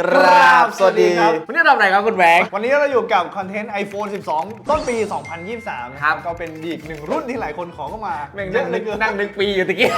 กราบสวัสดีครับ วันนี้เราทำอะไรครับคุณแบงค์ วันนี้เราอยู่กับคอนเทนต์ iPhone 12 ต้นปี 2023นะคครัรับบก็เป็นอีกหนึ่งรุ่นที่หลายคนขอเข้ามาแม่งเยนั่อะงเหลนึยกเกินนั่งนึกปีอยู่ตะกี้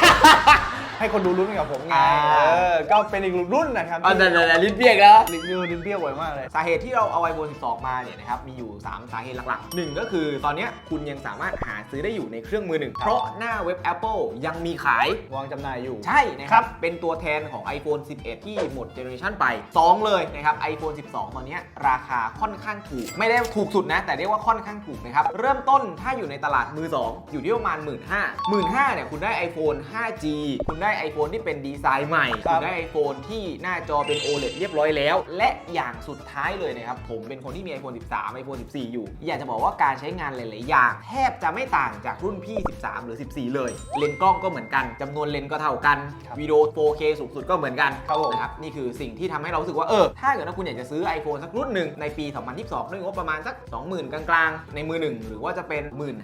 ให้คนดูรุ่นกับผมไงอ่า เออก็เป็นอีกรุ่นนะครับอ๋อแต่แต่ลิ้นเปียกแล้ว ลิ้นเออลิ้นเปรี้ยวบ่อยมากเลย สาเหตุที่เราเอา iPhone 12 มาเนี่ยนะครับ มีอยู่ 3 สาเหตุหลักๆ 1 ก็คือตอนเนี้ยคุณยังสามารถหาซื้อได้อยู่ในเครื่องมือหนึ่ง เพราะหน้าเว็บ Apple ยังมีขาย วางจำหน่ายอยู่ ใช่นะครับเป็นตัวแทนของ iPhone 11 ที่หมดเจเนอเรชันไป 2เลยนะครับ iPhone 12 ตอนเนี้ยราคาค่อนข้างถูก ไม่ได้ถูกสุดนะ แต่เรียกว่าค่อนข้างถูกนะครับ เริ่มต้นถ้าอยู่ในตลาดมือ 2 อยู่ที่ประมาณ 1 5 0 0 0 0 1 5 0 0เนี่ยคุณได้ iPhone 5G คุณได้ iPhone ที่เป็นดีไซน์ใหม่ครัคุบณได้ iPhone ที่หน้าจอเป็น OLED เรียบร้อยแล้ว และอย่างสุดท้ายเลยนะครับผมเป็นคนที่มี iPhone 13 iPhone 14 อยู่ อยากจะบอกว่าการใช้งานหลาย ๆ อย่าง แทบจะไม่ต่างจากรุ่นพี่ 13 หรือ 14 เลย เลนส์กล้องก็เหมือนกันจำนวนเลนส์ก็เท่ากันครับวิดีโอ 4K สูงสุดก็เหมือนกันครับผมนะครับนี่คือสิ่งที่ทำให้เรารู้สึกว่าเออถ้าเกิดว่าคุณอยากจะซื้อ iPhone สักรุ่นหนึ่งในปี 2022ด้วยงบประมาณสัก 20,000 กลางๆ ในมือหนึ่งหรือว่าจะเป็น 1 5ื่น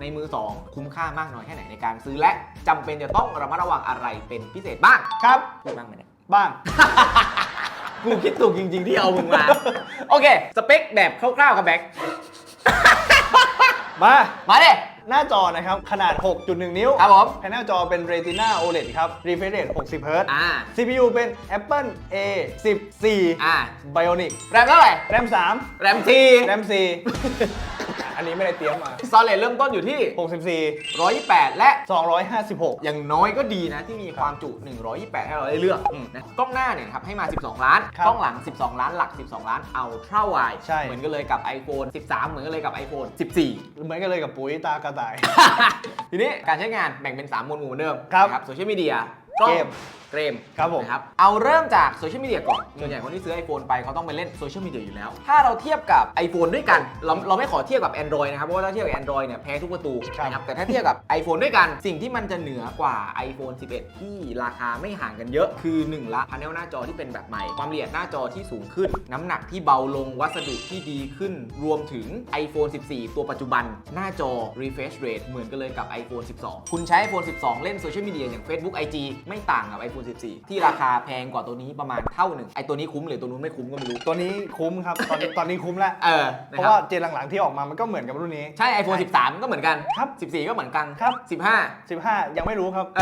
ในมือ 2 คุ้มค่ามากน้อยแค่ไหนในการซื้อและจำเป็นจะต้องระมัดระวังอะไรเป็นพิเศษบ้างครับพูดบ้างไหมเนี่ยบ้างกูคิดถูกจริง ๆ ที่เอามึงมา โอเค สเปคแบบคร่าวๆครับแบ็คมา มาดิ หน้าจอนะครับขนาด 6.1 นิ้วครับผมภายหน้าจอเป็น Retina OLED ครับ refresh rate 60 Hz อ่า CPU เป็น Apple A14 อ่า Bionic แรมเท่าไหร่ RAM แรมที3 RAM 4 อันนี้ไม่ได้เตรียมมา ซอลเลตเริ่มต้นอยู่ที่ 64 128 และ 256 อย่างน้อยก็ดีนะที่มีความจุ 128 ให้เราได้เลือกอืมนะกล้องหน้าเนี่ยนะครับให้มา 12 ล้าน ครับกล้องหลัง 12 ล้านหลัก 12 ล้าน Ultra Wide ใช่ เหมือนกันเลยกับ iPhone 13 เหมือนกันเลยกับ iPhone 14 เหมือนกันเลยกับปุ๋ยตากระต่าย ทีนี้การใช้งานแบ่งเป็น 3 หมวดหมู่เหมือนเดิมครับ นะโซเชียลมีเดีย เกมเกมครับผมนะครับเอาเริ่มจากโซเชียลมีเดียก่อนส่วนใหญ่คนที่ซื้อ iPhone ไปเขาต้องไปเล่นโซเชียลมีเดียอยู่แล้ว ถ้าเราเทียบกับ iPhone ด้วยกัน เราเราไม่ขอเทียบกับ Android นะครับ เพราะว่าถ้าเทียบกับ Android เนี่ยแพ้ทุกประตูครับนะครับแต่ถ้าเทียบกับ iPhone ด้วยกัน สิ่งที่มันจะเหนือกว่า iPhone 11 ที่ราคาไม่ห่างกันเยอะ คือ1ละพาเนลหน้าจอที่เป็นแบบใหม่ ความละเอียดหน้าจอที่สูงขึ้น น้ำหนักที่เบาลงวัสดุที่ดีขึ้น รวมถึง iPhone 14 ตัวปัจจุบัน หน้าจอ refresh rate เหมือนกันเลยกับ iPhone 12 คุณใช้ iPhone 12 เล่นโซเชียลมีเดียอย่าง Facebook IG ไม่ต่างกับ iPhone 14 ที่ราคาแพงกว่าตัวนี้ประมาณเท่าหนึ่งไอตัวนี้คุ้มหรือตัวนู้นไม่คุ้มก็ไม่รู้ ตัวนี้คุ้มครับ ตอนนี้ตอนนี้คุ้มแล้ว เออเพนะราะครัว่าบเจนหลังๆที่ออกมามันก็เหมือนกับรุ่นนี้ ใช่ iPhone 13 ก็เหมือนกันครับ14 ก็เหมือนกันครับ15 15 ยังไม่รู้ครับเ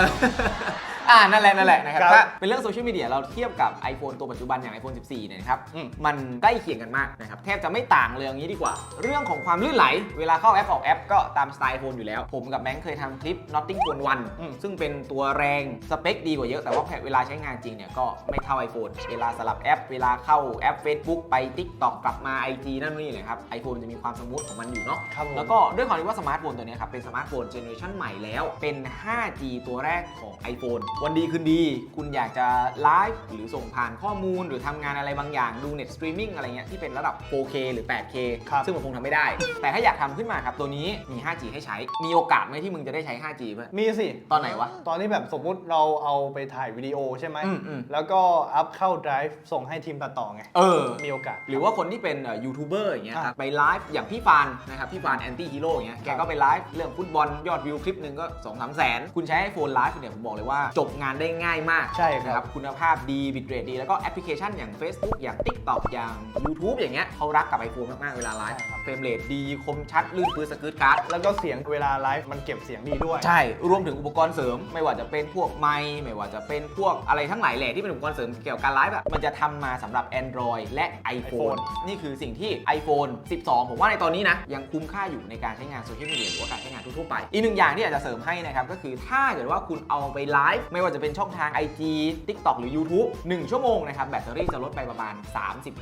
อออ่านั่นแหละนั่นแหละนะครับครับถ้าเป็นเรื่องโซเชียลมีเดียเราเทียบกับ iPhone ตัวปัจจุบันอย่าง iPhone 14 เนี่ยนะครับอืมมันใกล้เคียงกันมากนะครับแทบจะไม่ต่างเลยอย่างนี้ดีกว่า เรื่องของความลื่นไหล เวลาเข้าแอปออกแอปก็ตามสไตล์ iPhone อยู่แล้ว ผมกับแบงค์เคยทำคลิป Notting Phone อืม 1 ซึ่งเป็นตัวแรงสเปคดีกว่าเยอะแต่ว่าเวลาใช้งานจริงเนี่ยก็ไม่เท่า iPhone เวลาสลับแอป เวลาเข้าแอป Facebook ไป TikTok กลับมา IG นั่นนี่เนะครับ iPhone จะมีความสมูทของมันอยู่เนาะ ครับผม แล้วก็ด้วยความที่ว่าสมาร์ทโฟนตัวเนี้ยครับเป็นสมาร์ทโฟนเจเนอเรชันใหม่แล้ว เป็น 5G ตัวแรกของ iPhone วันดีคืนดี คุณอยากจะไลฟ์หรือส่งผ่านข้อมูลหรือทำงานอะไรบางอย่างดู Net Streaming อะไรเงี้ยที่เป็นระดับ 4K หรือ 8K ครับ ซึ่งมันคงทำไม่ได้ แต่ถ้าอยากทำขึ้นมาครับตัวนี้มี 5G ให้ใช้ มีโอกาสไหมที่มึงจะได้ใช้ 5G เพื่อนมีสิ ตอนไหนวะ ตอนที่แบบสมมุติเราเอาไปถ่ายวิดีโอใช่ไหม อืมอืม แล้วก็อัพเข้า Drive ส่งให้ทีมตัดต่อไง เออ มีโอกาส หรือว่าคนที่เป็นยูทูบเบอร์อย่างเงี้ยครับ ไปไลฟ์อย่างพี่ฟานนะครับพี่ฟานแอนตี้ฮีโร่อย่างเงี้ยแกก็ไปไลฟ์เรื่องฟุตบอลยอดวิวคลิปหนึ่งก็2องสามแสน คุณใช้ไอโฟนไลฟ์เนี่ยผมบอกเลยว่า จบงานได้ง่ายมากใช่ครับ นะครับคุณภาพดีบิตเรทดี แล้วก็แอปพลิเคชันอย่าง Facebook อย่าง TikTok อย่าง YouTube อย่างเงี้ยเขารักกับ iPhone มาก ๆ เวลาไลฟ์ใช่ครับ เฟรมเรทดีคมชัด ลื่นปืนสกืดการ์ด แล้วก็เสียงเวลาไลฟ์มันเก็บเสียงดีด้วย ใช่ รวมถึงอุปกรณ์เสริม ไม่ว่าจะเป็นพวกไมค์ไม่ว่าจะเป็นพวกอะไรทั้งหลายแหล่ที่เป็นอุปกรณ์เสริมเกี่ยวกับการไลฟ์อะมันจะทำมาสำหรับ Android และ iPhone iPhone นี่คือสิ่งที่ iPhone 12 ผมว่าในตอนนี้นะ ยังคุ้มค่าอยู่ในการใช้งานโซเชียลมีเดียหรือว่าการใช้งานทั่วๆไป อีกหนึ่งอย่างที่อยากจะเสริมให้นะครับ ก็คือถ้าเกิดว่าคุณเอาไปไลฟ์ไม่ว่าจะเป็นช่องทาง IG TikTok หรือ YouTube 1 ชั่วโมงนะครับแบตเตอรี่จะลดไปประมาณ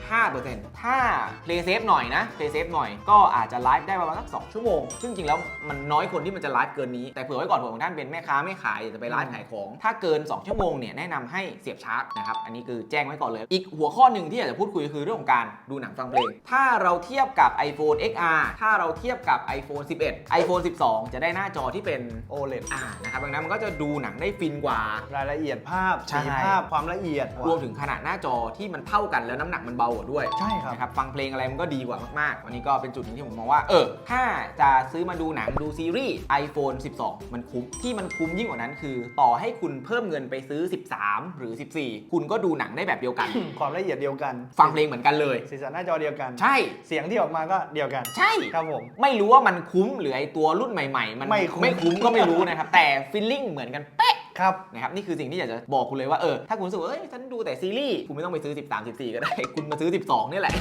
35%ถ้า Play Safe หน่อยนะ Play Safe หน่อยก็อาจจะไลฟ์ได้ประมาณสัก 2 ชั่วโมง ซึ่งจริงแล้วมันน้อยคนที่มันจะไลฟ์เกินนี้ แต่เผื่อไว้ก่อนเผื่องท่านเป็นแม่ค้าไม่ขายอยากจะไปไลฟ์ขายของ ถ้าเกิน 2 ชั่วโมงเนี่ยแนะนำให้เสียบชาร์จนะครับ อันนี้คือแจ้งไว้ก่อนเลย อีกหัวข้อหนึ่งที่อยากจะพูดคุยคือเรื่องของการดูหนังฟังเพลง ถ้าเราเทียบกับ iPhone XR ถ้าเราเทียบกับ iPhone 11 iPhone 12 จะได้หน้าจอที่เป็น OLED อ่านะครับดังนั้นมันก็จะดูหนังได้ฟินกว่ารายละเอียดภาพใช่ สีภาพความละเอียด รวมถึงขนาดหน้าจอที่มันเท่ากันแล้วน้ำหนักมันเบากว่าด้วยใช่ครับ นะครับฟังเพลงอะไรมันก็ดีกว่ามากๆ วันนี้ก็เป็นจุดหนึงที่ผมมองว่า เออ ถ้าจะซื้อมาดูหนังดูซีรีส์ iPhone 12 มันคุ้ม ที่มันคุ้มยิ่งกว่านั้นคือ ต่อให้คุณเพิ่มเงินไปซื้อ 13 หรือ 14 คุณก็ดูหนังได้แบบเดียวกัน ความละเอียดเดียวกันฟังเพลงเหมือนกันเลย สีสันหน้าจอเดียวกัน ใช่ เสียงที่ออกมาก็เดียวกัน ใช่ ครับผม ไม่รู้ว่ามันคุ้มหรือไอตัวรุ่นใหม่ ๆ มันไม่คุ้มไม่คุ้มก็ไม่รู้นะครับ แต่ฟีลลิ่งเหมือนกันเป๊ะ ครับนะครับนี่คือสิ่งที่อยากจะบอกคุณเลยว่าเออถ้าคุณรู้สึกว่าเอ้ยฉันดูแต่ซีรีส์คุณไม่ต้องไปซื้อ 13 14 ก็ได้ คุณมาซื้อ 12นี่แหละ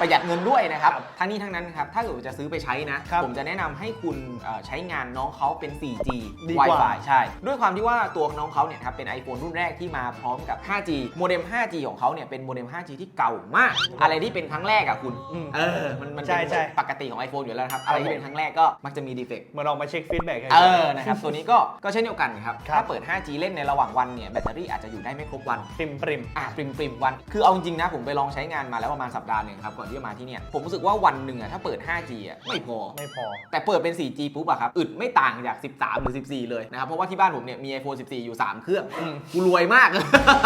ประหยัดเงินด้วยนะครับทั้งนี้ทั้งนั้นครับถ้าเกิดว่าจะซื้อไปใช้นะครับผมจะแนะนำให้คุณเอ่อใช้งานน้องเขาเป็น 4G ดีกว่า Wi-Fi ใช่ ด้วยความที่ว่าตัวน้องเขาเนี่ยครับเป็น iPhone รุ่นแรกที่มาพร้อมกับ 5G โมเด็ม 5G ของเขาเนี่ยเป็นโมเด็ม 5G ที่เก่ามาก อะไรที่เป็นครั้งแรกอะคุณอืมเออมันมันใช่เป็นใช่ปกติของ iPhone อยู่แล้วนะครับอะไรที่เป็นครั้งแรกก็มักจะมีดีเฟกเหมือนออกมาเช็คฟีดแบ็กเออนะครับตัวนี้ก็ก็เช่นเดียวกันครับครับถ้าเปิด 5G เล่นในระหว่างวันเนี่ยแบตเตอรี่อาจจะอยู่ได้ไม่ครบวันปริมปริมอะปริมปริมวัน คือเอาจริงๆนะผมไปลองใช้งานมาแล้วประมาณสัปดาห์หนึ่งครับก่อนที่จะมาที่เนี่ยผมรู้สึกว่าวันหนึ่งอะถ้าเปิด 5G อะไม่พอ ไม่พอ แต่เปิดเป็น 4G ปุ๊บอะครับอึดไม่ต่างจาก 13 หรือ 14 เลยนะครับเพราะว่าที่บ้านผมเนี่ยมี iPhone 14 อยู่ 3 เครื่องอืมกูรวยมาก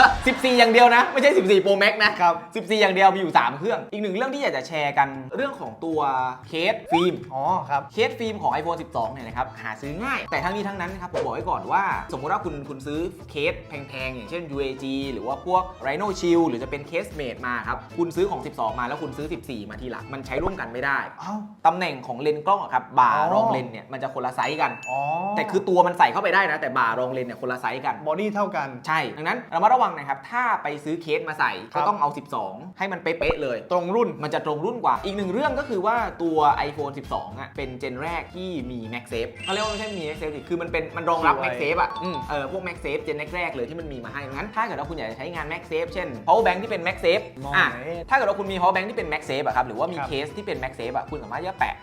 14 อย่างเดียวนะ ไม่ใช่ 14 Pro Max นะครับ14 อย่างเดียวมีอยู่ 3 เครื่อง อีกหนึ่งเรื่องที่อยากจะแชร์กันเรื่องของตัวเคสฟิล์มอ๋อครับเคสฟิล์มของ iPhone 12เนี่ยนะครับหาซื้อง่ายแต่ทั้งนี้ทั้งนั้นนะครับผมบอกไว้ก่อนว่าสมมุติว่าคุณคุณซื้อเคสแพงๆ อย่างเช่น UAG หรือว่าพวก Rhino Shield หรือจะเป็นเคสเมดมาครับ คุณซื้อของ 12 มาแล้วคุณซื้อ 14 มาทีหลังมันใช้ร่วมกันไม่ได้เอ้าตำแหน่งของเลนส์กล้องอะครับบ่าอ๋อ รองเลนส์เนี่ยมันจะคนละไซส์กัน อ๋อแต่คือตัวมันใส่เข้าไปได้นะแต่บ่ารองเลนส์เนี่ยคนละไซส์กัน บอดี้เท่ากัน ใช่ ดังนั้นระมัดระวังนะครับ ถ้าไปซื้อเคสมาใส่ครัก็บ ต้องเอา 12 ให้มันเป๊ะๆเลย ตรงรุ่น มันจะตรงรุ่นกว่า อีกหนึ่งเรื่องก็คือว่าตัว iPhone 12 อะ เป็นเจนแรกที่มี MagSafe เขาเรียกว่าไม่ใช่มี MagSafe ดิคือมันเป็นมันรองรับ UI MagSafe อะอืมเออพวก MagSafe เจนแรกๆเลยที่มันมีมาให้งั้นถ้าเกิดว่าคุณอยากจะใช้งาน MagSafe เช่น power bank ที่เป็น MagSafe มองอะไหน ถ้าเกิดว่าคุณมี power bank ที่เป็น MagSafe อะครับหรือว่ามีครับ เคสที่เป็น MagSafe อะคุณสามารถที่จะแปะ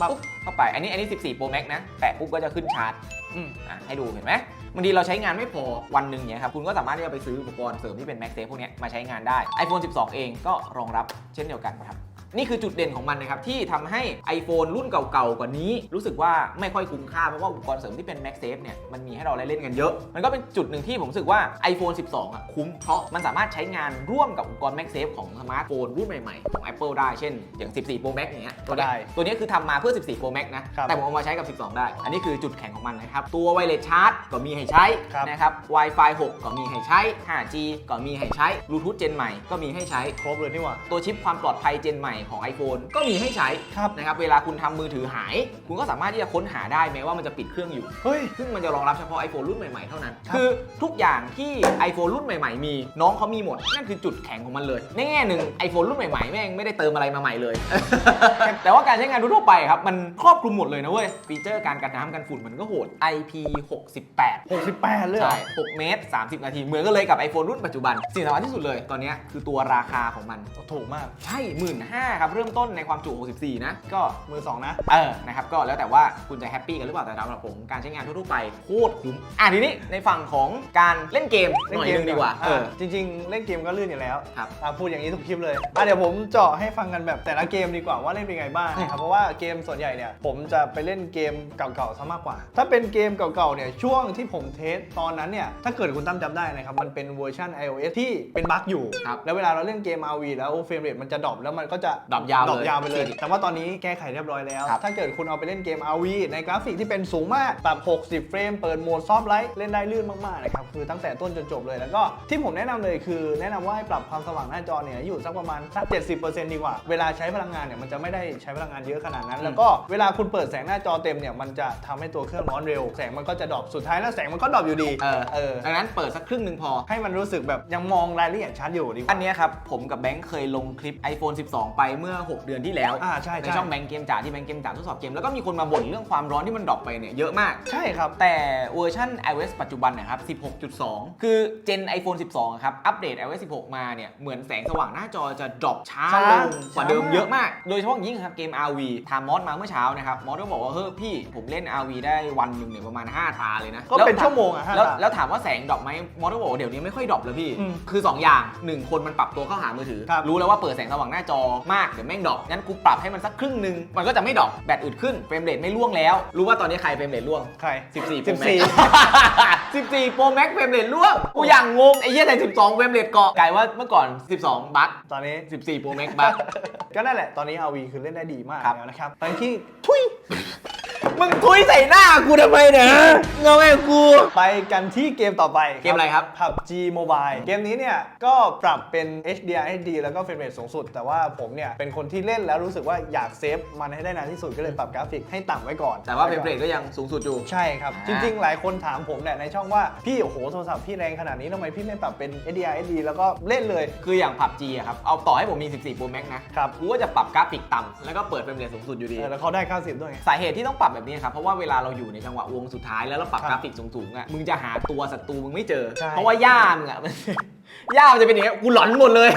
ปั๊บปุ๊บเข้าไปอันนี้อันนี้ 14 Pro Max นะแปะปุ๊บก็จะขึ้นชาร์จ อืม อะให้ดูเห็นไหมบางทีเราใช้งานไม่พอวันหนึ่งเนี่ยครับคุณก็สามารถที่จะไปซื้ออุปกรณ์เสริมที่เป็น MagSafe พวกเนี้ยมาใช้งานได้ iPhone 12 เองก็รองรับเช่นเดียวกันครับ นี่คือจุดเด่นของมันนะครับ ที่ทำให้ iPhone รุ่นเก่าๆ กว่านี้ รู้สึกว่าไม่ค่อยคุ้มค่า เพราะว่าอุปกรณ์เสริมที่เป็น MagSafe เนี่ยมันมีให้เราได้เล่นกันเยอะ มันก็เป็นจุดหนึ่งที่ผมรู้สึกว่า iPhone 12 อะ คุ้มเพราะมันสามารถใช้งานร่วมกับอุปกรณ์ MagSafe ของสมาร์ทโฟนรุ่นใหม่ๆ ของ Apple ได้เช่น อย่าง 14 Pro Max อย่างเงี้ยตัวเนี้ยได้ตัวเนี้ยคือทำมาเพื่อ 14 Pro Max นะครับแต่ผมเอามาใช้กับ 12 ได้ อันนี้คือจุดแข็งของมันนะครับตัวไวเลสชาร์จก็มีให้ใช้ครับนะครับ Wi-Fi 6 ก็มีให้ใช้ 5G ก็มีให้ใช้ Bluetooth เจนใหม่ก็มีให้ใช้ครบเลยนี่หว่าตัวชิปความปลอดภัยเจนใหม่ของ iPhone ก็มีให้ใช้ครับนะครับเวลาคุณทำมือถือหาย คุณก็สามารถที่จะค้นหาได้แม้ว่ามันจะปิดเครื่องอยู่ เฮ้ย ซึ่งมันจะรองรับเฉพาะ iPhone รุ่นใหม่ ๆ เท่านั้น ครับคือทุกอย่างที่ iPhone รุ่นใหม่ ๆ มีน้องเขามีหมด นั่นคือจุดแข็งของมันเลย ในแง่หนึ่ง iPhone รุ่นใหม่ ๆ แม่งไม่ได้เติมอะไรมาใหม่เลย แต่ว่าการใช้งานทั่วๆไปครับ มันครอบคลุมหมดเลยนะเว้ย ฟีเจอร์การกันน้ำกันฝุ่นมันก็โหด IP68 68 เลยเหรใช่อ6เมตร 30 นาที เหมือนกันเลยกับ iPhone รุ่นปัจจุบัน สิ่งสำคัญที่สุดเลย ตอนเนี้ยคือตัวราคาของมัน ถูกมาก ใช่1 5ื่นครับเริ่มต้นในความจุ 64 นะ ก็มือสองนะ เออนะครับก็แล้วแต่ว่าคุณจะแฮปปี้กันหรือเปล่าแต่สำหรับผมการใช้งานทั่วๆไปโคตรคุ้มอะทีนี้ในฝั่งของการเล่นเกมหน่อยนึงดีกว่าเออจริง ๆ เล่นเกมก็ลื่นอยู่แล้วครับอะพูดอย่างนี้ทุกคลิปเลยอะเดี๋ยวผมเจาะให้ฟังกันแบบแต่ละเกมดีกว่าว่าเล่นเป็นไงบ้างนะครับเพราะว่าเกมส่วนใหญ่เนี่ยผมจะไปเล่นเกมเก่าๆซะมากกว่า ถ้าเป็นเกมเก่าๆเนี่ยช่วงที่ผมเทสตอนนั้นเนี่ยถ้าเกิดคุณตั้มจำได้นะครับมันเป็นเวอร์ชัน iOS ที่เป็นบั๊กอยู่ครับแล้วเวลาเราเล่นเกม RV แล้วเฟรมเรทมันจะดรอปแล้วมันก็จะดรอปยาวเลยดรอปยาวไปเลย แต่ว่าตอนนี้แก้ไขเรียบร้อยแล้ว ครับถ้าเกิดคุณเอาไปเล่นเกม RV ในกราฟิกที่เป็นสูงมากแบบ60 เฟรม เปิดโหมดซอฟต์ไลท์เล่นได้ลื่นมากๆนะครับ คือตั้งแต่ต้นจนจบเลย แล้วก็ที่ผมแนะนำเลยคือ แนะนำว่าให้ปรับความสว่างหน้าจอเนี่ยอยู่สักประมาณสัก70%ดีกว่า เวลาใช้พลังงานเนี่ยมันจะไม่ได้ใช้พลังงานเยอะขนาดนั้นอืมแล้วก็เวลาคุณเปิดแสงหน้าจอเต็มเนี่ยมันจะทำให้ตัวเครื่องร้อนเร็ว แสงมันก็จะดรอป สุดท้ายแล้วแสงมันก็ดรอปอยู่ดี เออเออ ดังนั้นเปิดสักครึ่งหนึ่งพอ ให้มันรู้สึกแบบยังมองรายละเอียดชัดอยู่ดีกอัว่านเนี้ยครับ ผมกับแบงค์เคยลงคลิป iPhone 12 ไปเมื่อ 6 เดือนที่แล้วอ่าใช่ในใช่ช่องแบงค์เกมจ๋าที่แบงค์เกมจ๋าทดสอบเกม แล้วก็มีคนมาบ่นเรื่องความร้อนที่มันดรอปไปเนี่ยเยอะมาก ใช่ครับ แต่เวอร์ชัน iOS ปัจจุบันนะครับ 16.2 คือเจน iPhone 12อะครับ อัปเดต iOS 16 มาเนี่ย เหมือนแสงสว่างหน้าจอจะดรอปช้าช้าลงกว่าเดิมช้ามากเยอะมาก โดยเฉพาะอย่างยิ่งครับ เกม RV ถามมอสมาเมื่อเช้านะครับ มอสก็บอกว่า เฮ้ยพี่ ผมเล่น RV ได้วันหนึ่งเนี่ยประมาณ 5 ตาเลยนะก็เป็นแล้ชั่วโมงอะห้าแล้วตาแล้วถามว่าแสงดรอปไหมมอสก็บอกว่าเดี๋ยวนี้ไม่ค่อยดรอปแล้วพี่ อืมคือ2อย่าง1คนมันปรับตัวเข้าหามือถือ ครับ รู้แล้วว่าเปิดแสงสว่างหน้าจอมากเดี๋ยวแม่งดรอปงั้นกูปรับให้มันสักครึ่งหนึงมันก็จะไม่ดรอปแบตอึดขึ้นเฟรมเรทไม่ล่วงแล้ว รู้ว่าตอนนี้ใครเฟรมเรทล่วง ใคร 14 Pro 14 Max 14 Pro Max เฟรมเรทล่วงกูอย่างงงไอ้เหี้ยแต่12เฟรมเรทเกาะกลายว่าเมื่อก่อน 12 บัคตอนนี้ 14 Pro Max บัคก็นั่นแหละตอนนี้ RV คือเล่นได้ดีมากครับ แล้วนะครับตอนที่ทุย มึงทุยใส่หน้ากูทำไมเนี่ยเงาแม่กู ไปกันที่เกมต่อไปเกมอะไรครับ PUBG Mobile เกมนี้เนี่ยก็ปรับเป็น HDR HD แล้วก็เฟรมเรทสูงสุด แต่ว่าผมเนี่ยเป็นคนที่เล่นแล้วรู้สึกว่าอยากเซฟมันให้ได้นานที่สุดก็เลยปรับกราฟิกให้ต่ำไว้ก่อน แต่ว่าเฟรมเรทก็ยังสูงสุดอยู่ ใช่ครับอ่าจริง ๆ หลายคนถามผมเนี่ยในช่องว่าพี่โอ้โหโทรศัพท์พี่แรงขนาดนี้ทำไมพี่ไม่ปรับเป็น HDR HD แล้วก็เล่นเลย คืออย่าง PUBG อะครับเอาต่อให้ผมมี 14 Pro Max นะครับ กูก็จะปรับกราฟิกต่ำแล้วก็เปิดเฟรมเรทสูงสุดอยู่ดี เออแล้วเขาได้ 90 ด้วยไงสาเหตุที่ต้องปรับแบบนี้ครับเพราะว่าเวลาเราอยู่ในจังหวะวงสุดท้ายแล้วเราปรับครับกราฟิกสูงๆอะมึงจะหาตัวศัตรูมึงไม่เจอ ใช่ เพราะว่าย่ามึงอะมันย่ามันจะเป็นอย่างเงี้ยกูหลอนหมดเลย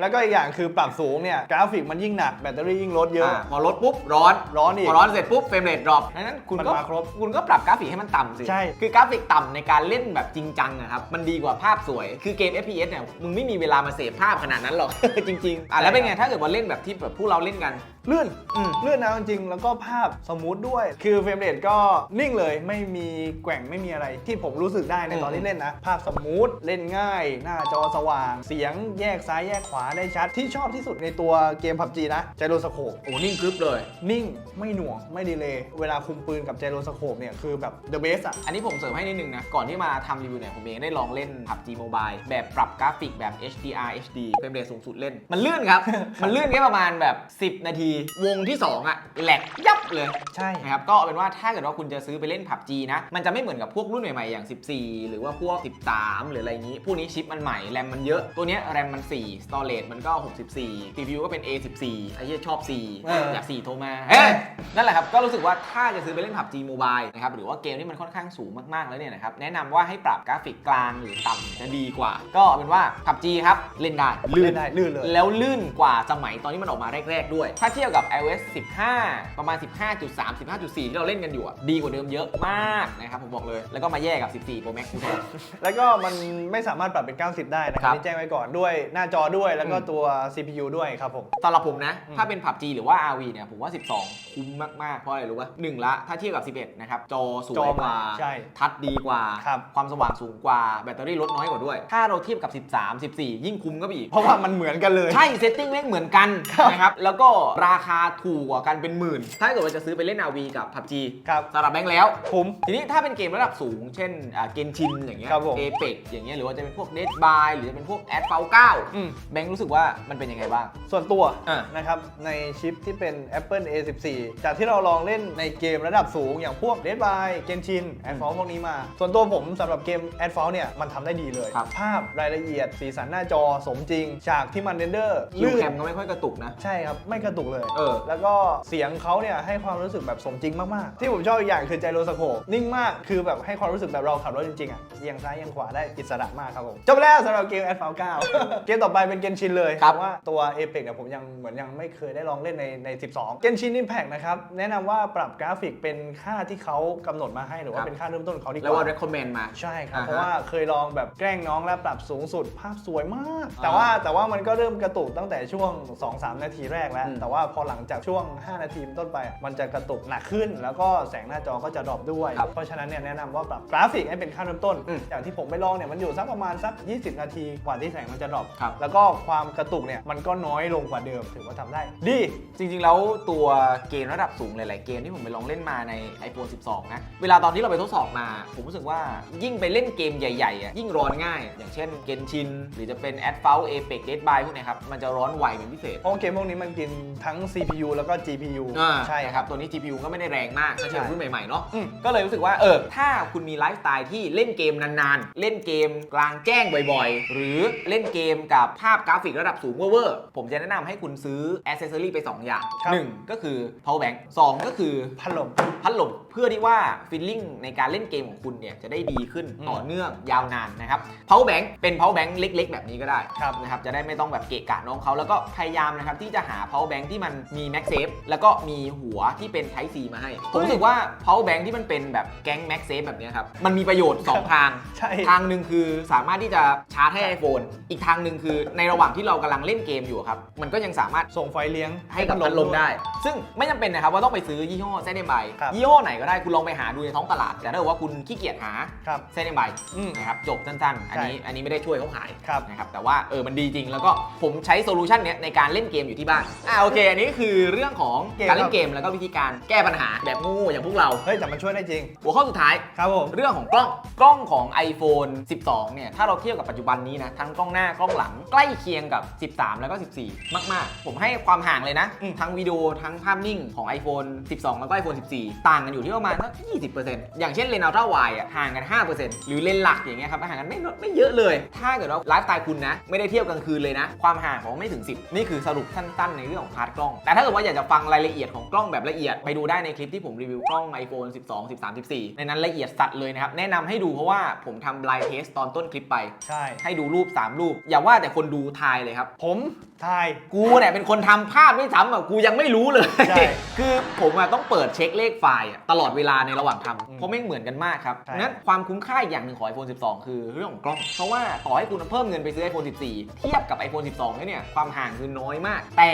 แล้วก็อีกอย่างคือปรับสูงเนี่ยกราฟิกมันยิ่งหนักแบตเตอรี่ยิ่งลดเยอะ อะพอลดปุ๊บร้อนร้อนอีกพอร้อนเสร็จปุ๊บเฟรมเรทดรอปดังนั้นคุณก็มันมาครบคุณก็ปรับกราฟิกให้มันต่ำสิ ใช่ คือกราฟิกต่ำในการเล่นแบบจริงจังอะครับ มันดีกว่าภาพสวย คือเกม FPS เนี่ย มึงไม่มีเวลามาเสพภาพขนาดนั้นหรอก จริง ๆ อะแล้วเป็นไง ถ้าเกิดว่าเล่นแบบที่แบบพวกเราเล่นกันเลื่อนอืมเลื่อนนะจริงๆแล้วก็ภาพสมูทด้วย คือเฟรมเรทก็นิ่งเลยไม่มีแกว่งไม่มีอะไรที่ผมรู้สึกได้ในตอนที่เล่นนะ ภาพสมูทเล่นง่าย หน้าจอสว่าง เสียงแยกซ้ายแยกขวาได้ชัดที่ชอบที่สุดในตัวเกม PUBG นะไจโรสโคป โอ้นิ่งกรึบเลย นิ่งไม่หน่วงไม่ดีเลยเวลาคุมปืนกับไจโรสโคปเนี่ยคือแบบ the best อะอันนี้ผมเสริมให้นิดนึงนะ ก่อนที่มาทำรีวิวเนี่ย ผมเองได้ลองเล่น PUBG Mobile แบบปรับกราฟิกแบบ HDR HD เฟรมเรทสูงสุดเล่น มันลื่นครับ มันลื่นแค่ประมาณแบบ 10 นาทีวงที่ 2อะแหลกยับเลยใช่ นะครับก็เอาเป็นว่าถ้าเกิดว่าคุณจะซื้อไปเล่น PUBG นะมันจะไม่เหมือนกับพวกรุ่นใหม่ๆอย่าง 14 หรือว่าพวก 13 หรืออะไรอย่างนี้พวกนี้ชิปมันใหม่แรมมันเยอะตัวเนี้ยแรมมัน 4 storage มันก็ 64 CPU ก็เป็น A14 ไอ้เหี้ยชอบ 4 เอออยาก 4 โทรมาเฮ้ยนั่นแหละครับ ก็รู้สึกว่าถ้าจะซื้อไปเล่น PUBG Mobile นะครับหรือว่าเกมที่มันค่อนข้างสูงมากๆแล้วเนี่ยนะครับแนะนำว่าให้ปรับกราฟิกกลางหรือต่ำจะดีกว่า ก็เอาเป็นว่า PUBG ครับเล่นได้ลื่นได้ลื่นเลย แล้วลื่นกว่าสมัยตอนที่มันออกมาแรก ๆ ด้วย ถ้าเทียบกับ iOS 15 ประมาณ 15.3 15.4 ที่เราเล่นกันอยู่อะดีกว่าเดิมเยอะมากนะครับผมบอกเลย แล้วก็มาแย่กับ 14 Pro Max กูแทน แล้วก็มันไม่สามารถปรับเป็น 90 ได้นะคครัรับบนี่แจ้งไว้ก่อนด้วยหน้าจอด้วยแล้วก็อืม ตัว CPU ด้วยครับผม สำหรับผมนะ อืม ถ้าเป็น PUBG หรือว่า RV เนี่ย ผมว่า 12 คุ้มมาก ๆ เพราะอะไรรู้ป่ะหนึ่งละถ้าเทียบกับ 11 นะครับ จอสวจอยกว่า ใช่ ทัดดีกว่า ครับความสว่างสูงกว่า แบตเตอรี่ลดน้อยกว่าด้วย ถ้าเราเทียบกับ 13 14 ยิ่งคุ้มก็ไปอีก เพราะว่ามันเหมือนกันเลย ใช่ เซตติ้งแม่งเหมือนกันครับนะครับ แล้วก็ราคาถูกกว่ากันเป็นหมื่น ถ้าเกิดว่าจะซื้อไปเล่น RV กับ PUBG ครับสำหรับแบงค์แล้วคุ้ม ทีนี้ถ้าเป็นเกมระดับสูง เช่นเกนชินอย่างเงี้ยครับผมเอเปกอย่างเงี้ยหรือว่าจะเป็นพวก Dead by หรือจะเป็นพวก a d f a l อืม9แบงค์รู้สึกว่ามันเป็นยังไงบ้าง ส่วนตัวอะนะครับในชิปที่เป็น Apple A14 จากที่เราลองเล่นในเกมระดับสูงอย่างพวก Dead by Genshin a d f a l พวกนี้มา ส่วนตัวผมสำหรับเกม a d f a l เนี่ยมันทำได้ดีเลย ครับ ภาพรายละเอียดสีสันหน้าจอสมจริง ฉากที่มันเรนเดอร์คิวลื่น แคมก็ไม่ค่อยกระตุกนะ ใช่ครับ ไม่กระตุกเลยเออ แล้วก็เสียงเขาเนี่ยให้ความรู้สึกแบบสมจริงมากๆ ที่ผมชอบอีกอย่างคือไจโรสโคปนิ่งมากคือแบบให้ความรู้สึกแบบเราขับรถจริงๆอะเอียงซ้ายเอียงขวาได้อิสระมากครับผมจบแล้วสำหรับเกม a d f a l 9เกมต่อไปเป็นเกนชินเลยครับเพาะว่าตัว Apex เนี่ยผมยังเหมือนยังไม่เคยได้ลองเล่นในใน12 Genshin Impact นะครับแนะนำว่าปรับกราฟิกเป็นค่าที่เขากำหนดมาให้หรือว่าเป็นค่าเริ่มต้นของเขาดีกแล้วว่า ว่า recommend มา ใช่ครับ อ่าฮะเพราะว่าเคยลองแบบแกล้งน้องแล้วปรับสูงสุดภาพสวยมากอ่าแต่ว่าแต่ว่ามันก็เริ่มกระตุกตั้งแต่ช่วง 2-3 นาทีแรกแล้ว อืมแต่ว่าพอหลังจากช่วง 5 นาทีเป็นต้นไป มันจะกระตุกหนักขึ้น แล้วก็แสงหน้าจอก็จะดรอปด้วย ครับเพราะฉะนั้นเนี่ยแนะนำว่าปรับกราฟิกให้เป็นค่าเริ่มต้น อืมอย่างที่ผมไปลองเนี่ยมันอยู่สักประมาณสัก 20 นาทีกว่าที่แสงมันจะดรอปครับ แล้วก็ความกระตุกเนี่ยมันก็น้อยลงกว่าเดิมถือว่าทำได้ดี จริงๆ แล้วตัวเกมระดับสูงหลายๆ เกมที่ผมไปลองเล่นมาใน iPhone 12 นะ เวลาตอนที่เราไปทดสอบมา ผมรู้สึกว่ายิ่งไปเล่นเกมใหญ่ๆอะยิ่งร้อนง่าย อย่างเช่นเกนชิน หรือจะเป็น a d f a l Apex Dead by พวกเนี้ยครับ มันจะร้อนไวเป็นพิเศษ เพราะว่าเกมพวกนี้มันกินทั้ง CPU แล้วก็ GPU อ่าใช่ใช่คครับรับ ตัวนี้ GPU ก็ไม่ได้แรงมากถ้าเทียบกับรุ่นใหม่ๆเนาะอืมก็เลยรู้สึกว่าเออถ้าคุณมีไลฟ์สไตล์ที่เล่นเกมนานๆ เล่นเกมกลางแจ้งบ่อยๆ หรือเล่นเกมกับภาพกราฟิกระดับสูงเวอร์ๆผมจะแนะนำให้คุณซื้ออ c เซ s ซอรี่ไป2อย่างครับ1ก็คือ power bank 2ก็คือ พัดลม พัดลมเพื่อที่ว่าฟีลลิ่งในการเล่นเกมของคุณเนี่ยจะได้ดีขึ้นอืมต่อเนื่องยาวนานนะครับ power bank เป็น power bank เล็ก ๆ แบบนี้ก็ได้ครับ นะครับจะได้ไม่ต้องแบบเกะกะน้องเขาแล้วก็พยายามนะครับที่จะหา power bank ที่มันมี mag safe แล้วก็มีหัวที่เป็น type C มาให้ ผมรู้สึกว่า power bank ที่มันเป็นแบบแก๊ง mag safe แบบเนี้ยครับ มันมีประโยชน์ 2 ทาง ใช่ ทางหนึ่งคือสามารถที่จะชาร์จให้ iPhone อีกทางหนึ่งคือในระหว่างที่เรากำลังเล่นเกมอยู่ครับ มันก็ยังสามารถส่งไฟเลี้ยง ให้กับพัดลมได้ ซึ่งไม่จำเป็นนะครับว่าต้องไปซื้อยี่ห้อเซนเนมไบครับยี่ห้อไหนก็ได้คุณลองไปหาดูในท้องตลาด แต่ถ้าเกิดว่าคุณขี้เกียจหาครับ เซนเนมไบอืมนะครับจบสั้นๆ อันนี้อันนี้ไม่ได้ช่วยเขาขายครับ นะครับแต่ว่าเออมันดีจริงแล้วก็ผมใช้โซลูชันเนี้ยในการเล่นเกมอยู่ที่บ้านอ่าโอเคอันนี้คือเรื่องของเกม การเล่ครันบเกมแล้วก็วิธีการแก้ปัญหาแบบงูอย่างพวกเรา เฮ้ยแต่มันช่วยได้จริง หัวข้อสุดท้าย ครับผม เรื่องของกล้องกล้องของ iPhone 12 เนี่ย ถ้าเราเทียบกับปัจจุบันนี้นะ ทั้งกล้องหน้ากล้องหลังใกล้เคียงกับ 13 แล้วก็ 14 มาก ๆ ผมให้ความห่างเลยนะ อืม ทั้งวิดีโอทั้งภาพนิ่งของ iPhone 12 แล้วก็ iPhone 14 ต่างกันอยู่ที่ประมาณสัก20%อย่างเช่นเลนส์อัลตร้าไวอะห่างกัน 5%หรือเลนส์หลักอย่างเงี้ยครับห่างกันไม่ไม่เยอะเลย ถ้าเกิดว่าไลฟ์สไตล์คุณนะ ไม่ได้เที่ยวกลางคืนเลยนะ ความห่างของไม่ถึง 10 นี่คือสรุปสั้นๆในเรื่องของพาร์ทกล้องแต่ถ้าเกิดว่าอยากจะฟังรายละเอียดของกล้องแบบละเอียดไปดูได้ในคลิปที่ผมรีวิวกล้อง iPhone 12 13 14 ในนั้นละเอียดสัดเลยนะครับ แนะนำให้ดูเพราะว่าผมทำ blind test ตอนต้นคลิปไป ใช่ ให้ดูรูป 3 รูป อย่าว่าแต่คนดูทายเลยครับ ผม ทาย กูเนี่ยเป็นคนทำภาพไม่ซ้ำอะกูยังไม่รู้เลย ใช่คือผมอะต้องเปิดเช็คเลขไฟล์อะตลอดเวลาในระหว่างทำอืมเพราะไม่เหมือนกันมากครับใช่ นั้นความคุ้มค่าอีกอย่างหนึ่งของ iPhone 12 คือเรื่องของกล้อง เพราะว่าต่อให้คุณเพิ่มเงินไปซื้อ iPhone 14 เทียบกับ iPhone 12แล้วเนี่ยความห่างคือน้อยมาก แต่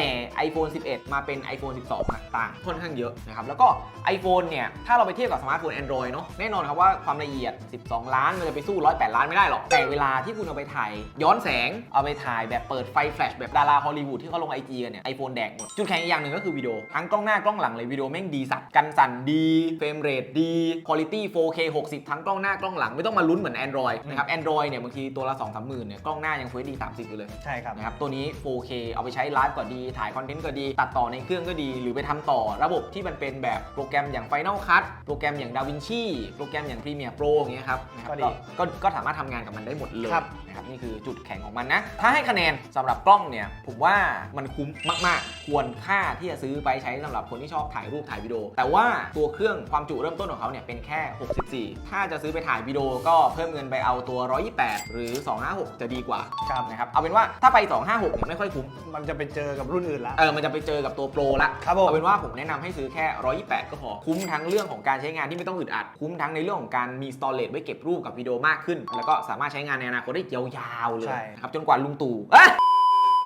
iPhone 11 มาเป็น iPhone 12อะต่างค่อนข้างเยอะนะครับแล้วก็ iPhone เนี่ยถ้าเราไปเทียบกับสมาร์ทโฟน Android เนาะแน่นอนครับว่าความละเอียด 12 ล้านมันจะไปสู้ 108 ล้านไม่ได้หรอกแต่เวลาที่คุณเอาไปถ่ายย้อนแสงเอาไปถ่ายแบบเปิดไฟแฟลชแบบดาราฮอลลีวูดที่เขาลง IG กันเนี่ย iPhone แดกหมด จุดแข็งอีกอย่างหนึ่งก็คือวิดีโอ ทั้งกล้องหน้ากล้องหลังเลยวิดีโอแม่งดีสัตว์กันสั่นดีเฟรมเรทดีคุณภาพ 4K 60 ทั้งกล้องหน้ากล้องหลังไม่ต้องมาลุ้นเหมือน Android นะครับ Android เนี่ยบางทีตัวละ2 3หมื่นเนี่ยกล้องหน้ายัง Full HD 30อยู่เลยใช่ครับนะครับตัวนี้ 4K เอาไปใช้ไลฟ์ก็ดี ถ่ายคอนเทนต์ก็ดี ตัดต่อในเครื่องก็ดี หรือไปทำต่อระบบที่มันเป็นแบบโปรแกรมอย่าง Final Cut โปรแกรมอย่าง DaVinci โปรแกรมอย่าง Premiere Pro อย่างเงี้ยครับนะครับก็ดีก็ก็สามารถทำงานกับมันได้หมดเลยครับ นะครับนี่คือจุดแข็งของมันนะ ถ้าให้คะแนนสำหรับกล้องเนี่ยผมว่ามันคุ้มมากๆ ควรค่าที่จะซื้อไปใช้สำหรับคนที่ชอบถ่ายรูปถ่ายวิดีโอ แต่ว่าตัวเครื่องความจุเริ่มต้นของเขาเนี่ยเป็นแค่ 64 ถ้าจะซื้อไปถ่ายวิดีโอก็เพิ่มเงินไปเอาตัว 128 หรือ 256 จะดีกว่าครับนะครับเอาเป็นว่าถ้าไป 256เนี่ยไม่ค่อยคุ้มมันจะไปเจอกับรุ่นอื่นละเออมันจะไปเจอกับตัวโปรละครับผมเอาเป็นว่าผมแนะนำให้ซื้อแค่ 128 ก็พอคุ้มทั้งเรื่องของการใช้งานที่ไม่ต้องอึดอัด คุ้มทั้งในเรื่องของการมี storage ไว้เก็บรูปกับวิดีโอมากขึ้น แล้วก็สามารถใช้งานในอนาคตได้ยาวๆเลยใช่ นะครับจนกว่าลุงตู่เอ๊ะ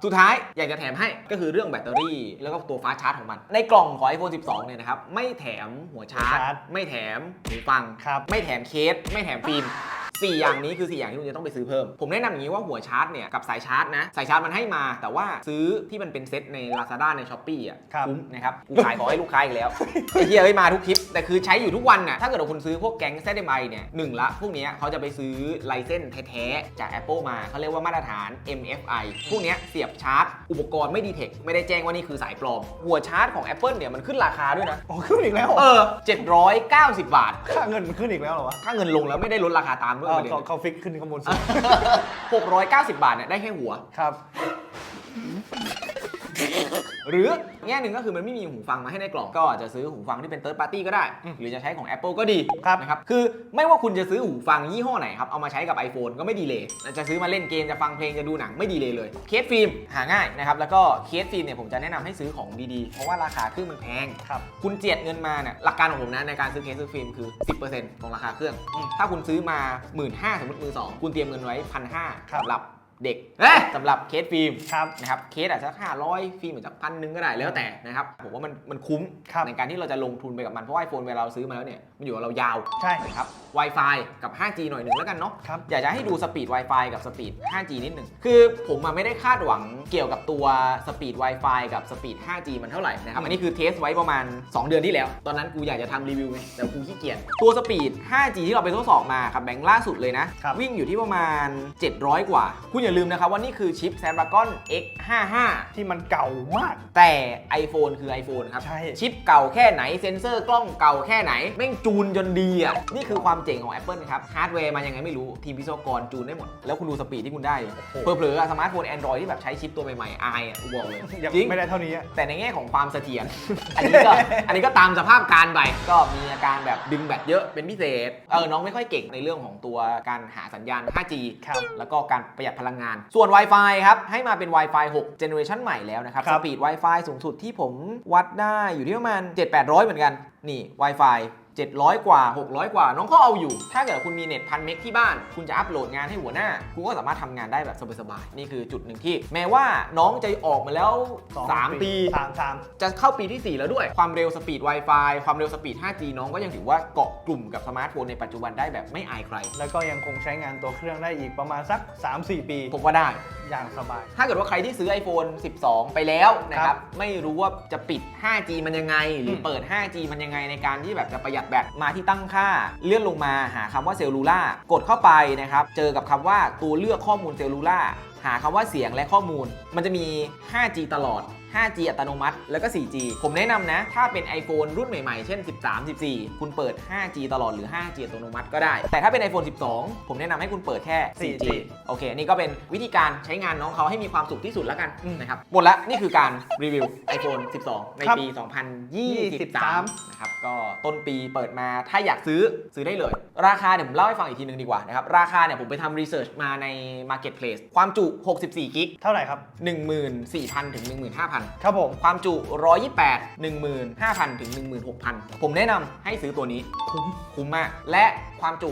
สุดท้ายอยากจะแถมให้ก็คือเรื่องแบตเตอรี่ แล้วก็ตัวฟ้าชาร์จของมัน ในกล่องของ iPhone 12 เนี่ยนะครับ ไม่แถมหัวชาร์จชาร์จ ไม่แถมหูฟัง ครับ ไม่แถมเคส ไม่แถมฟิล์ม สี่อย่างนี้คือ 4 อย่างที่คุณจะต้องไปซื้อเพิ่ม ผมแนะนำอย่างนี้ว่าหัวชาร์จเนี่ยกับสายชาร์จนะ สายชาร์จมันให้มาแต่ว่าซื้อที่มันเป็นเซ็ตใน Lazada ใน s h อ p e e อะครับ คุ้มนะครับ กูขายของให้ลูกค้าอีกแล้ว ไอ้เหี้ยเอ้ยมาทุกคลิป แต่คือใช้อยู่ทุกวันน่ะถ้าเกิดว่าคุณซื้อพวกแก๊ง ZMI เนี่ยหนึ่งละพวกเนี้ยเขาจะไปซื้อไลเซนส์แท้ๆจาก Apple มาเขาเรียกว่ามาตรฐาน MFI พวกเนี้ยเสียบชาร์จ อุปกรณ์ไม่ดีเทคไม่ได้แจ้งว่านี่คือสายปลอม หัวชาร์จของ Apple เนี่ยมันขึ้นราคาด้วยนะโอ้ขึ้นอีกแล้วเออ790 บาท ค่าเงินมันขึ้นอีกแล้วเหรอวะถ้าเงินลงแล้วไม่ได้ลดราคาตามด้วยเอปอระเด็นเขาเขาฟิกขึ้นข้างบนสุด690 บาทเนี่ยได้แค่หัว ครับ หรือแง่หนึ่งก็คือมันไม่มีหูฟังมาให้ในกล่องก็อาจจะซื้อหูฟังที่เป็น third party ก็ได้อืมหรือจะใช้ของ Apple ก็ดีครับนะครับคือไม่ว่าคุณจะซื้อหูฟังยี่ห้อไหนครับเอามาใช้กับ iPhone ก็ไม่ดีเลยจะซื้อมาเล่นเกมจะฟังเพลงจะดูหนังไม่ดีเลยเลยเคสฟิล์มหาง่ายนะครับแล้วก็เคสฟิล์มเนี่ยผมจะแนะนำให้ซื้อของดีๆ เพราะว่าราคาเครื่องมันแพงครับคุณเจียดเงินมาเนี่ยหลักการของผมนะในการซื้อเคสซื้อฟิล์มคือ 10%ของราคาเครื่องอืมถ้าคุณซื้อมา 1 5ื่นสมมติมือสองคุณเตรียมเงินไว้พันห้าครับสำหรับ เด็กเอ้ยสำหรับเคสฟิล์มครับนะครับเคสอาจจะห้าร้อยฟิล์มอาจจะพันหนึ่งก็ได้แล้วแต่นะครับผมว่ามันมันคุ้มครับในการที่เราจะลงทุนไปกับมัน เพราะว่าไอโฟนเวลาเราซื้อมาแล้วเนี่ยมันอยู่กับเรายาวใช่นะครับ Wi-Fi กับ 5G หน่อยหนึ่งแล้วกันเนาะครับอยากจะให้ดูสปีด Wi-Fi กับสปีด 5G นิดหนึ่งคือผมอะไม่ได้คาดหวังเกี่ยวกับตัวสปีด Wi-Fi กับสปีด 5G มันเท่าไหร่นะครับอันนี้คือเทสไว้ประมาณ 2 เดือนที่แล้ว ตอนนั้นกูอยากจะทำรีวิวไงแต่กูขี้เกียจตัวสปีด 5G ที่เราไปทดสอบมาครับแบงค์ล่าสุดเลยนะครับวิ่งอยู่ที่ประมาณ 700 กว่าคุณอย่าลืมนะครับว่านี่คือชิป Snapdragon X55 ที่มันเก่ามาก แต่ iPhone คือ iPhone ครับ ใช่ ชิปเก่าแค่ไหนเซ็นเซอร์กล้องเก่าแค่ไหน แม่งจูนจนดีอะ นี่คือความเจ๋งของ Apple ครับ ฮาร์ดแวร์มายังไงไม่รู้ ทีมวิศวกรจูนได้หมด แล้วคุณดูสปีดที่คุณได้ดิโอ้โหเผลอๆอะสมาร์ทโฟน Android ที่แบบใช้ชิปตัวใหม่ๆอายอะกูบอกเลยยังจริงไม่ได้เท่านี้อะแต่ในแง่ของความเสถียรอันนี้ก็อันนี้ก็ตามสภาพการไปก็มีอาการแบบดึงแบตเยอะเป็นพิเศษเออน้องไม่ค่อยเก่งในเรื่องของตัวการหาสัญญาณ 5G ครับแล้วก็การประหยัดพลังงาน ส่วน Wi-Fi ครับ ให้มาเป็น Wi-Fi 6 Generation ใหม่แล้วนะครับครัสบปีด Wi-Fi สูงสุดที่ผมวัดได้อยู่ที่ประมาณ7-800 เหมือนกัน นี่ Wi-Fi 700 กว่า 600 กว่า น้องก็เอาอยู่ ถ้าเกิดคุณมีเน็ตพันเมกที่บ้าน คุณจะอัปโหลดงานให้หัวหน้า คุณก็สามารถทำงานได้แบบสบายๆ นี่คือจุดหนึ่งที่ แม้ว่าน้องจะออกมาแล้วสอง3ปีสามสามจะเข้าปีที่ 4 แล้วด้วย ความเร็วสปีด Wi-Fi ความเร็วสปีด 5G น้องก็ยังถือว่าเกาะกลุ่มกับสมาร์ทโฟนในปัจจุบันได้แบบไม่อายใคร แล้วก็ยังคงใช้งานตัวเครื่องได้อีกประมาณสัก 3-4 ปี ผมว่าได้ อย่างสบาย ถ้าเกิดว่าใครที่ซื้อ iPhone 12 ไปแล้วนะคครัรับบไม่รู้ว่าจะปิด 5G มันยังไง หรืออมเปิด 5G มันยังไงในการที่แบบจะประหยัดแบตมาที่ตั้งค่า เลื่อนลงมาหาคำว่าเซลลูล่ากดเข้าไปนะครับ เจอกับคำว่าตัวเลือกข้อมูลเซลลูล่าหาคำว่าเสียงและข้อมูล มันจะมี 5G ตลอด 5G อัตโนมัติ แล้วก็ 4G ผมแนะนำนะ ถ้าเป็น iPhone รุ่นใหม่ๆ เช่น 13 14 คุณเปิด 5G ตลอดหรือ 5G อัตโนมัติก็ได้ แต่ถ้าเป็น iPhone 12 ผมแนะนำให้คุณเปิดแค่ 4G โอเค นี่ก็เป็นวิธีการใช้งานน้องเขาให้มีความสุขที่สุดแล้วกันอืมนะครับ หมดละ นี่คือการรีวิว iPhone 12 ในครับปี 2023 23 นะครับ ก็ต้นปีเปิดมาถ้าอยากซื้อซื้อได้เลย ราคาเดี๋ยวผมเล่าให้ฟังอีกทีนึงดีกว่านะครับ ราคาเนี่ยผมไปทำรีเสิร์ชมาใน Marketplace ความจุ64 กิก เท่าไหร่ครับ 14,000 ถึง 15,000 ครับผม ความจุ 128 15,000 ถึง 16,000 ผมแนะนำให้ซื้อตัวนี้คุ้มคุ้มมาก และ ความจุ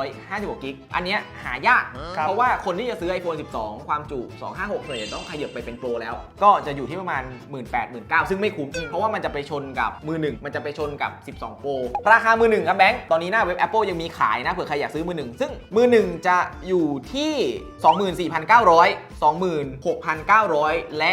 256 กิก อันเนี้ยหายาก ครับเพราะว่าคนที่จะซื้อ iPhone 12 ความจุ 256เลยต้องขยับไปเป็นโปรแล้ว ก็จะอยู่ที่ประมาณ 18 19ซึ่งไม่คุ้ม เพราะว่ามันจะไปชนกับมือหนึ่งมันจะไปชนกับ 12โปรราคามือหนึ่งครับแบงค์ ตอนนี้หน้าเว็บ Apple ยังมีขายนะเผื่อใครอยากซื้อมือหนึ่งซึ่งมือหนึ่งจะอยู่ที่ 24,900 26,900 และ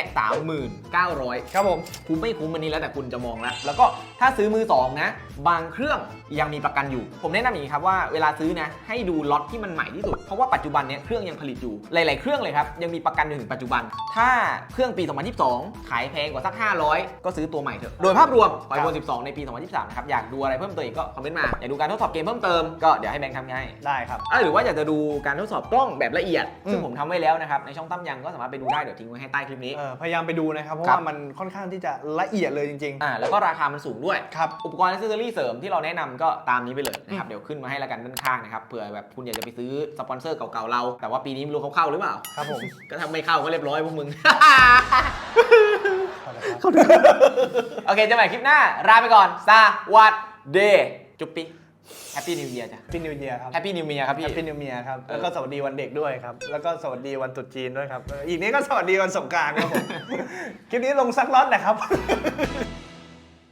39,900 ครับผม คุ้มไม่คุ้มอันนี้แล้วแต่คุณจะมองแล้วแล้วก็ ถ้าซื้อมือสองนะ บางเครื่องยังมีประกันอยู่ ผมแนะนำอย่างนี้ครับว่าเวลาซื้อนะให้ดูล็อตที่มันใหม่ที่สุด เพราะว่าปัจจุบันเนี้ยเครื่องยังผลิตอยู่ หลาย ๆ เครื่องเลยครับยังมีประกันอยู่ถึงปัจจุบัน ถ้าเครื่องปี 2022 ขายแพงกว่าสัก 500 ก็ซื้อตัวใหม่เถอะ โดยภาพรวม iPhone 12 ในปี 2023 นะครับ อยากดูอะไรเพิ่มเติมอีกก็คอมเมนต์มา อยากดูการทดสอบเกมเพิ่มเติมก็เดี๋ยวให้แบงค์ทำให้ได้ครับ อะหรือว่าอยากจะดูการทดสอบกล้องแบบละเอียด ซึ่งอืมผมทำไว้แล้วนะครับในช่องตั้มยังก็สามารถไปดูได้เดี๋ยวทิ้งไว้ให้ใต้คลิปนี้ เออพยายามไปดูนะครับ เพราะครับ ว่ามันค่อนข้างที่จะละเอียดเลยจริงอ่าแล้วก็ราคามันสูงด้วยๆครับ อุปกรณ์อิเซอรี่เสริมที่เราแนะนำก็ตามนี้ไปเลยนะครับ เดี๋ยวขึ้นมาให้ละกันด้านข้างนะครับ เผื่อแบบคุณอยากจะไปซื้อสปอนเซอร์เก่าๆเรา แต่ว่าปีนี้ไม่รู้เขาเข้าหรือเปล่า ครับผมก็ทำไม่เข้าก็เรียบร้อยพวกมึง ขอบคุณครับ โอเคเจะใหม่คลิปหน้าลาไปก่อน สวัสดีจุ๊บปิ๊แฮปปี้นิวเยียร์จ้ะพี่นิวเยียครับ แฮปปี้นิวเยียร์ครับแฮพี่ปปี้นิวเมียครับเออแล้วก็สวัสดีวันเด็กด้วยครับ แล้วก็สวัสดีวันตรุษจีนด้วยครับเอออีกนี้ก็สวัสดีวันสงกรารครับผม คลิปนี้ลงซักล็อตนะครับ